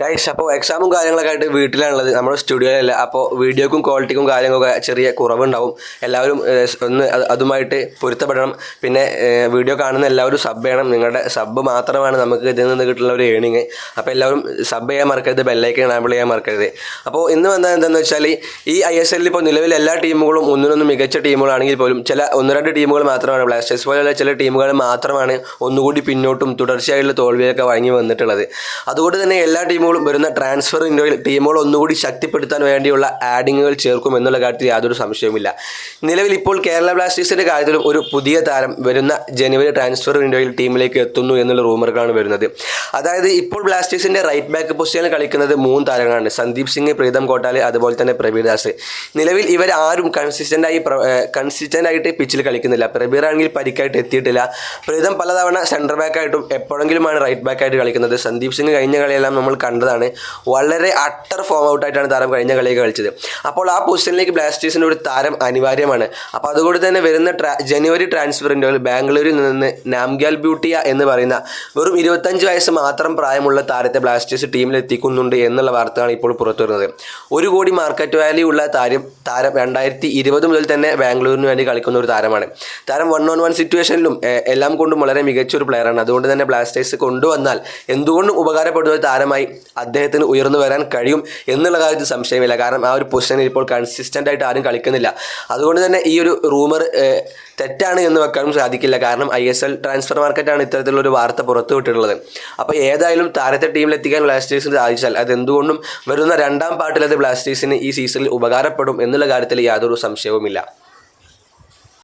Guys അപ്പോൾ എക്സാമും കാര്യങ്ങളൊക്കെ ആയിട്ട് വീട്ടിലാണുള്ളത്. നമ്മുടെ സ്റ്റുഡിയോയിലല്ല അപ്പോൾ വീഡിയോക്കും ക്വാളിറ്റിക്കും കാര്യങ്ങളൊക്കെ ചെറിയ കുറവുണ്ടാവും. എല്ലാവരും ഒന്ന് അതുമായിട്ട് പൊരുത്തപ്പെടണം. പിന്നെ വീഡിയോ കാണുന്ന എല്ലാവരും സബ് ചെയ്യണം. നിങ്ങളുടെ സബ് മാത്രമാണ് നമുക്ക് ഇതിൽ നിന്ന് കിട്ടുന്ന ഒരു ഏണിങ് അപ്പോൾ എല്ലാവരും സബ് ചെയ്യാൻ മറക്കരുത്. ബെല്ലൈക്കൺ എനാബിൾ ചെയ്യാൻ മറക്കരുത്. അപ്പോൾ ഇന്ന് വന്നത് എന്താണെന്ന് വെച്ചാൽ ഈ ഐ എസ് എല്ലിൽ ഇപ്പോൾ നിലവിൽ എല്ലാ ടീമുകളും ഒന്നിനൊന്നും മികച്ച ടീമുകളാണെങ്കിൽ പോലും ചില ഒന്ന് രണ്ട് ടീമുകൾ മാത്രമാണ് ബ്ലാസ്റ്റേഴ്സ് പോലെയുള്ള ചില ടീമുകൾ മാത്രമാണ് ഒന്നുകൂടി പിന്നോട്ടും തുടർച്ചയായുള്ള തോൽവിയൊക്കെ വഴങ്ങി വന്നിട്ടുള്ളത്. അതുകൊണ്ട് തന്നെ എല്ലാ ടീമുകളും വരുന്ന ട്രാൻസ്ഫർ വിൻഡോയിൽ ടീമുകൾ ഒന്നുകൂടി ശക്തിപ്പെടുത്താൻ വേണ്ടിയുള്ള ആഡിങ്ങുകൾ ചേർക്കും എന്നുള്ള കാര്യത്തിൽ യാതൊരു സംശയവുമില്ല. നിലവിൽ ഇപ്പോൾ കേരള ബ്ലാസ്റ്റേഴ്സിന്റെ കാര്യത്തിലും ഒരു പുതിയ താരം വരുന്ന ജനുവരി ട്രാൻസ്ഫർ വിൻഡോയിൽ ടീമിലേക്ക് എത്തുന്നു എന്നുള്ള റൂമറുകളാണ് വരുന്നത്. അതായത് ഇപ്പോൾ ബ്ലാസ്റ്റേഴ്സിന്റെ റൈറ്റ് ബാക്ക് പൊസിഷനിൽ കളിക്കുന്നത് മൂന്ന് താരങ്ങളാണ്. സന്ദീപ് സിംഗ് പ്രീതം കോട്ടാലെ അതുപോലെ തന്നെ പ്രബീർദാസ് നിലവിൽ ഇവർ ആരും കൺസിസ്റ്റന്റ് ആയി കൺസിസ്റ്റന്റ് ആയിട്ട് പിച്ചിൽ കളിക്കുന്നില്ല. പ്രബീർ ആണെങ്കിൽ പരിക്കായിട്ട് എത്തിയിട്ടില്ല. പ്രീതം പലതവണ സെന്റർ ബാക്കായിട്ടും എപ്പോഴെങ്കിലുമാണ് റൈറ്റ് ബാക്കായിട്ട് കളിക്കുന്നത്. സന്ദീപ് സിംഗ് കഴിഞ്ഞ കളിയെല്ലാം നമ്മൾ കണ്ടതാണ്. വളരെ അട്ടർ ഫോം ഔട്ട് ആയിട്ടാണ് താരം കഴിഞ്ഞ കളിയൊക്കെ കളിച്ചത്. അപ്പോൾ ആ പൊസിഷനിലേക്ക് ബ്ലാസ്റ്റേഴ്സിന്റെ ഒരു താരം അനിവാര്യമാണ്. അപ്പോൾ അതുകൊണ്ട് തന്നെ വരുന്ന ജനുവരി ട്രാൻസ്ഫറിന്റെ ബാംഗ്ലൂരിൽ നിന്ന് നാംഗ്യാൽ ബ്യൂട്ടിയ എന്ന് പറയുന്ന വെറും ഇരുപത്തഞ്ച് വയസ്സ് മാത്രം പ്രായമുള്ള താരത്തെ ബ്ലാസ്റ്റേഴ്സ് ടീമിൽ എത്തിക്കുന്നുണ്ട് എന്നുള്ള വാർത്തയാണ് ഇപ്പോൾ പുറത്തു വരുന്നത്. ഒരു കോടി മാർക്കറ്റ് വാല്യൂ ഉള്ള താരം താരം രണ്ടായിരത്തി ഇരുപത് മുതൽ തന്നെ ബാംഗ്ലൂരിന് വേണ്ടി കളിക്കുന്ന ഒരു താരമാണ്. താരം വൺ ഓൺ വൺ സിറ്റുവേഷനിലും എല്ലാം കൊണ്ടും വളരെ മികച്ച ഒരു പ്ലെയറാണ് അതുകൊണ്ട് തന്നെ ബ്ലാസ്റ്റേഴ്സ് കൊണ്ടുവന്നാൽ എന്തുകൊണ്ടും ഉപകാരപ്പെടുന്ന ഒരു താരമായി അദ്ദേഹത്തിന് ഉയർന്നു വരാൻ കഴിയും എന്നുള്ള കാര്യത്തിൽ സംശയമില്ല. കാരണം ആ ഒരു പൊസിഷനിൽ ഇപ്പോൾ കൺസിസ്റ്റന്റ് ആയിട്ട് ആരും കളിക്കുന്നില്ല. അതുകൊണ്ട് തന്നെ ഈ ഒരു റൂമർ തെറ്റാണ് എന്ന് വെക്കാനും സാധിക്കില്ല. കാരണം ഐ എസ് എൽ ട്രാൻസ്ഫർ മാർക്കറ്റാണ് ഇത്തരത്തിലുള്ള ഒരു വാർത്ത പുറത്തു വിട്ടിട്ടുള്ളത്. അപ്പോൾ ഏതായാലും താരത്തെ ടീമിലെത്തിക്കാൻ ബ്ലാസ്റ്റേഴ്സിന് സാധിച്ചാൽ അത് എന്തുകൊണ്ടും വരുന്ന രണ്ടാം പാട്ടിലത് ബ്ലാസ്റ്റേഴ്സിന് ഈ സീസണിൽ ഉപകാരപ്പെടും എന്നുള്ള കാര്യത്തിൽ യാതൊരു സംശയവുമില്ല.